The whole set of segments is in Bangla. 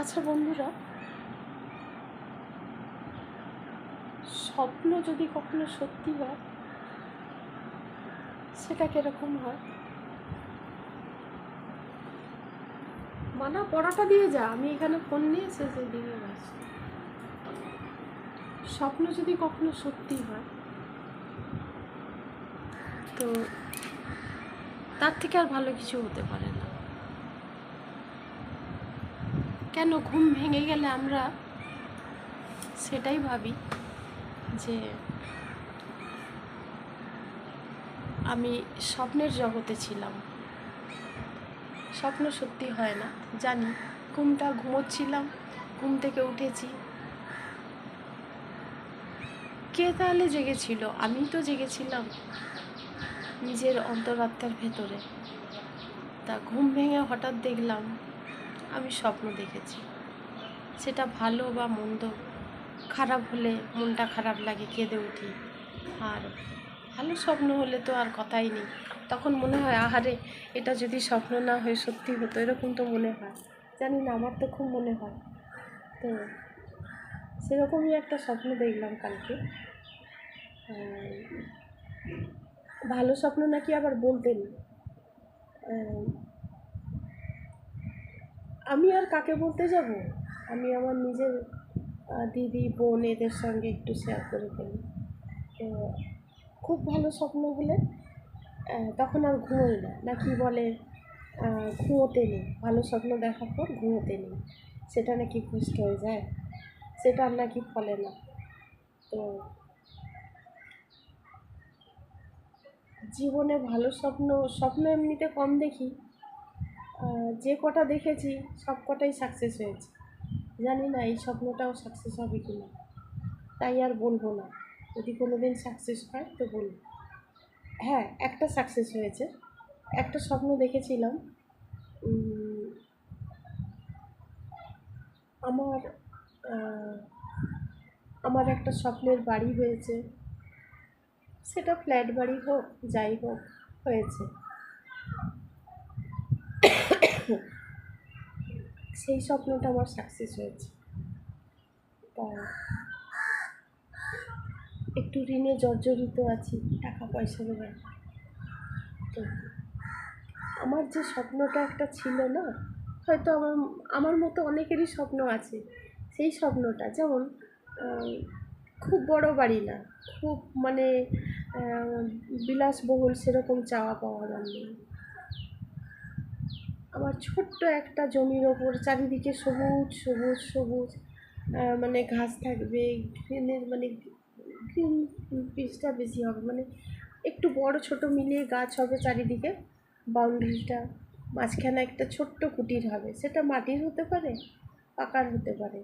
আচ্ছা বন্ধুরা, স্বপ্ন যদি কখনো সত্যি হয়, সেটা কীরকম হয়? মানা, পড়াটা দিয়ে যা। আমি এখানে ফোন নিয়ে শেষের দিকে গেছি স্বপ্ন যদি কখনো সত্যি হয়, তো তার থেকে আর ভালো কিছু হতে পারে না। কেন ঘুম ভেঙে গেলে আমরা সেটাই ভাবি যে আমি স্বপ্নের জগতে ছিলাম। স্বপ্ন সত্যি হয় না। জানি ঘুমটা ঘুমোচ্ছিলাম, ঘুম থেকে উঠেছি। কে তাহলে জেগেছিল? আমি তো জেগেছিলাম নিজের অন্তরাত্মার ভেতরে। তা ঘুম ভেঙে হঠাৎ দেখলাম আমি স্বপ্ন দেখেছি। সেটা ভালো বা মন্দ, খারাপ হলে মনটা খারাপ লাগে, কেঁদে উঠি। আর ভালো স্বপ্ন হলে তো আর কথাই নেই। তখন মনে হয়, আহারে, এটা যদি স্বপ্ন না হয়ে সত্যি হতো, এরকম তো মনে হয়। জানি না, আমার তো খুব মনে হয়। তো সেরকমই একটা স্বপ্ন দেখলাম কালকে। ভালো স্বপ্ন নাকি আবার বলতেন? আমি আর কাকে বলতে যাব? আমি আমার নিজের দিদি, বোন এদের সঙ্গে একটু শেয়ার করে ফেলি। তো খুব ভালো স্বপ্ন হলে তখন আর ঘুমোই না। না কি বলে ঘুমোতে নেই। ভালো স্বপ্ন দেখার পর ঘুমোতে নেই। সেটা নাকি পুষ্ট হয়ে যায়? সেটা আর নাকি ফলে না। তো জীবনে ভালো স্বপ্ন স্বপ্ন এমনিতে কম দেখি। যে কটা দেখেছি, সব কটাই সাকসেস হয়েছে। জানি না এই স্বপ্নটাও সাকসেস হবে কি না। তাই আর বলব না। যদি কোনো দিন সাকসেস হয় তো বলব। হ্যাঁ একটা সাকসেস হয়েছে। একটা স্বপ্ন দেখেছিলাম। আমার আমার একটা স্বপ্নের বাড়ি হয়েছে। সেটা ফ্ল্যাট বাড়ি হোক, যাই হোক, হয়েছে। সেই স্বপ্নটা আমার সাকসেস হয়েছে। তা একটু ঋণে জর্জরিত আছি টাকা পয়সার ব্যাপার তো আমার যে স্বপ্নটা একটা ছিল না, হয়তো আমার আমার মতো অনেকেরই স্বপ্ন আছে। সেই স্বপ্নটা যেমন খুব বড় বাড়ি না, খুব মানে বিলাসবহুল সেরকম চাওয়া পাওয়া আমার নেই। আমার ছোট্ট একটা জমির ওপর, চারিদিকে সবুজ সবুজ সবুজ মানে ঘাস থাকবে গ্রিনের মানে গ্রিন পিসটা বেশি হবে মানে একটু বড় ছোট মিলিয়ে গাছ হবে চারিদিকে, বাউন্ডারিটা, মাঝখানে একটা ছোট্ট কুটির হবে, সেটা মাটির হতে পারে, পাকার হতে পারে।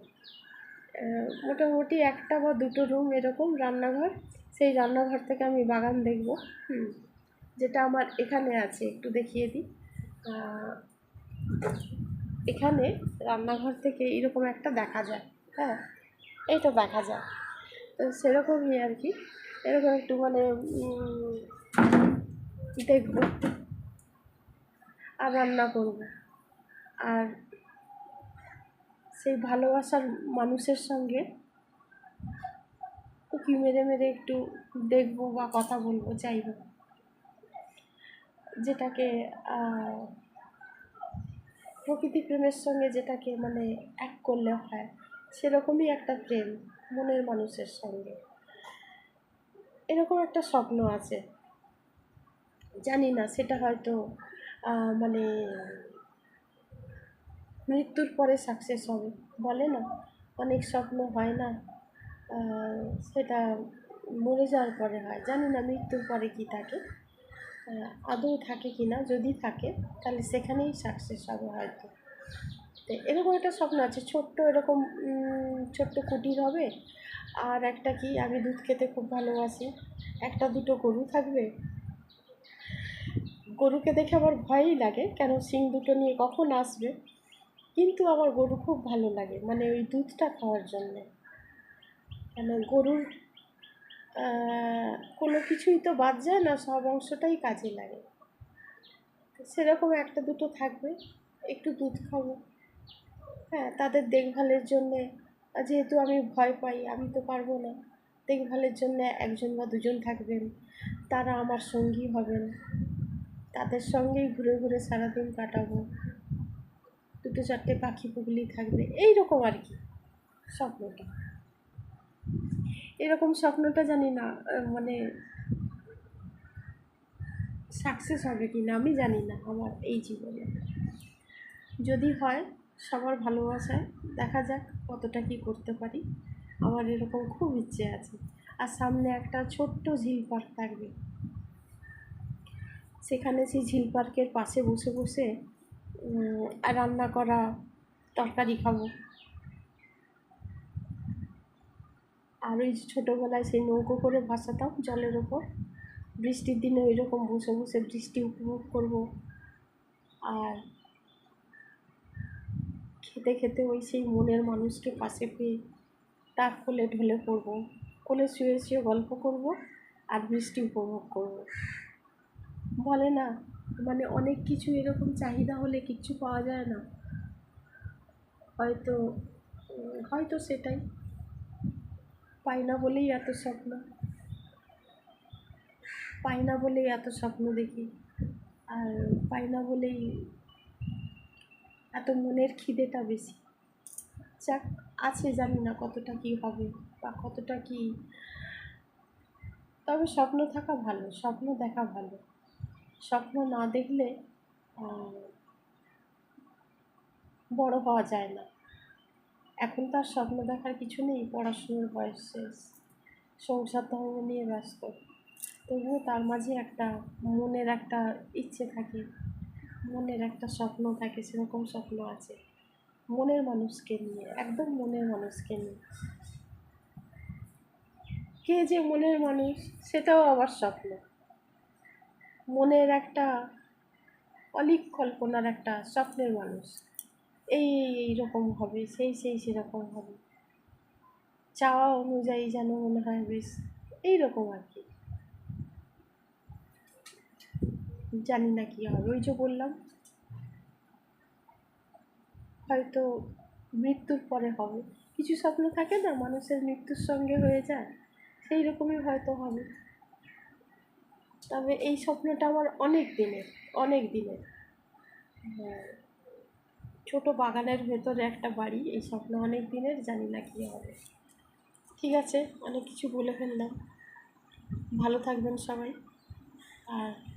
মোটামুটি একটা বা দুটো রুম এরকম রান্নাঘর, সেই রান্নাঘর থেকে আমি বাগান দেখব, হুম, যেটা আমার এখানে আছে, একটু দেখিয়ে দিই। এখানে রান্নাঘর থেকে এরকম একটা দেখা যায় হ্যাঁ? এইটা দেখা যায়। তো সেরকমই আর কি। এরকম একটু মানে দেখব আর রান্না করব। আর সেই ভালোবাসার মানুষের সঙ্গে উঁকি মেরে মেরে একটু দেখব বা কথা বলব হোক। যেটাকে প্রকৃতি প্রেমের সঙ্গে যেটাকে মানে এক করলে হয়, সেরকমই একটা প্রেম মনের মানুষের সঙ্গে। এরকম একটা স্বপ্ন আছে। জানি না, সেটা হয়তো মানে মৃত্যুর পরে সাকসেস হবে, বলে না। অনেক স্বপ্ন হয় না সেটা মরে যাওয়ার পরে হয়। জানি না মৃত্যুর পরে কি থাকে। আদৌ থাকে কি না, যদি থাকে, তাহলে সেখানেই সাকসেস হবে হয়তো। তো এরকম একটা স্বপ্ন আছে, ছোট্ট এরকম ছোট্ট কুটির হবে, আর একটা কি, আমি দুধ খেতে খুব ভালোবাসি, একটা দুটো গরু থাকবে। গরুকে দেখে আমার ভয়ই লাগে, কেন সিং দুটো নিয়ে কখন আসবে? কিন্তু আমার গরু খুব ভালো লাগে মানে ওই দুধটা খাওয়ার জন্যে। কেন গরুর কোনো কিছুই তো বাদ যায় না, সব অংশটাই কাজে লাগে। সেরকম একটা দুটো থাকবে, একটু দুধ খাব। হ্যাঁ তাদের দেখভালের জন্যে, যেহেতু আমি ভয় পাই, আমি তো পারব না। দেখভালের জন্যে একজন বা দুজন থাকবেন, তারা আমার সঙ্গী হবেন। তাদের সঙ্গেই ঘুরে ঘুরে সারাদিন কাটাবো। দুটো চারটে পাখি পুগলি থাকবে এই রকম আর কি, স্বপ্নটা। এরকম স্বপ্নটা জানি না মানে সাকসেস হবে কি না আমি জানি না আমার এই জীবনে। যদি হয় সবার ভালোবাসায় দেখা যাক কতটা কি করতে পারি। আমার এরকম খুব ইচ্ছে আছে। আর সামনে একটা ছোট্ট ঝিল পার্ক থাকবে। সেখানে সেই ঝিল পার্কের পাশে বসে বসে রান্না করা, তরকারি খাব। আর ওই যে ছোটোবেলায় সেই নৌকো করে ভাসাতাম জলের ওপর। বৃষ্টির দিনে ওই রকম বসে বসে বৃষ্টি উপভোগ করব। আর খেতে খেতে ওই সেই মনের মানুষকে পাশে পেয়ে তার কোলে ঢলে পড়ব। কোলে শুয়ে শুয়ে গল্প করব আর বৃষ্টি উপভোগ করব। বলে না মানে অনেক কিছু এরকম চাহিদা হলে কিচ্ছু পাওয়া যায় না। হয়তো হয়তো সেটাই। পাই না বলেই এত স্বপ্ন। পাই না বলেই এত স্বপ্ন দেখি। আর পাই না বলেই এত মনের খিদেটা বেশি। যাক, আছে জানি না কতটা কি হবে বা কতটা কি। তবে স্বপ্ন থাকা ভালো, স্বপ্ন দেখা ভালো। স্বপ্ন না দেখলে বড় হওয়া যায় না। এখন তো আর স্বপ্ন দেখার কিছু নেই, পড়াশুনোর বয়স শেষ, সংসার ধর্ম নিয়ে ব্যস্ত। তবুও তার মাঝে একটা মনের একটা ইচ্ছে থাকে, মনের একটা স্বপ্ন থাকে, সেরকম স্বপ্ন আছে। মনের মানুষকে নিয়ে, একদম মনের মানুষকে নিয়ে। কে যে মনের মানুষ, সেটাও আবার স্বপ্ন। মনের একটা অলিক কল্পনার একটা স্বপ্নের মানুষ। এই এইরকম হবে, সেই সেই সেরকম হবে। চাওয়া অনুযায়ী যেন মনে হয় বেশ এইরকম আর কি। জানি না কী হবে, ওই যে বললাম। হয়তো মৃত্যুর পরে হবে। কিছু স্বপ্ন থাকে না, মানুষের মৃত্যুর সঙ্গে হয়ে যায়? সেই রকমই হয়তো হবে। তবে এই স্বপ্নটা আমার অনেক দিনের অনেক দিনের। হ্যাঁ। ছোট বাগানের ভেতরে একটা বাড়ি, এই স্বপ্ন অনেক দিনের, জানি না কী হবে। ঠিক আছে, অনেক কিছু বলে ফেললাম। ভালো থাকবেন সবাই। আর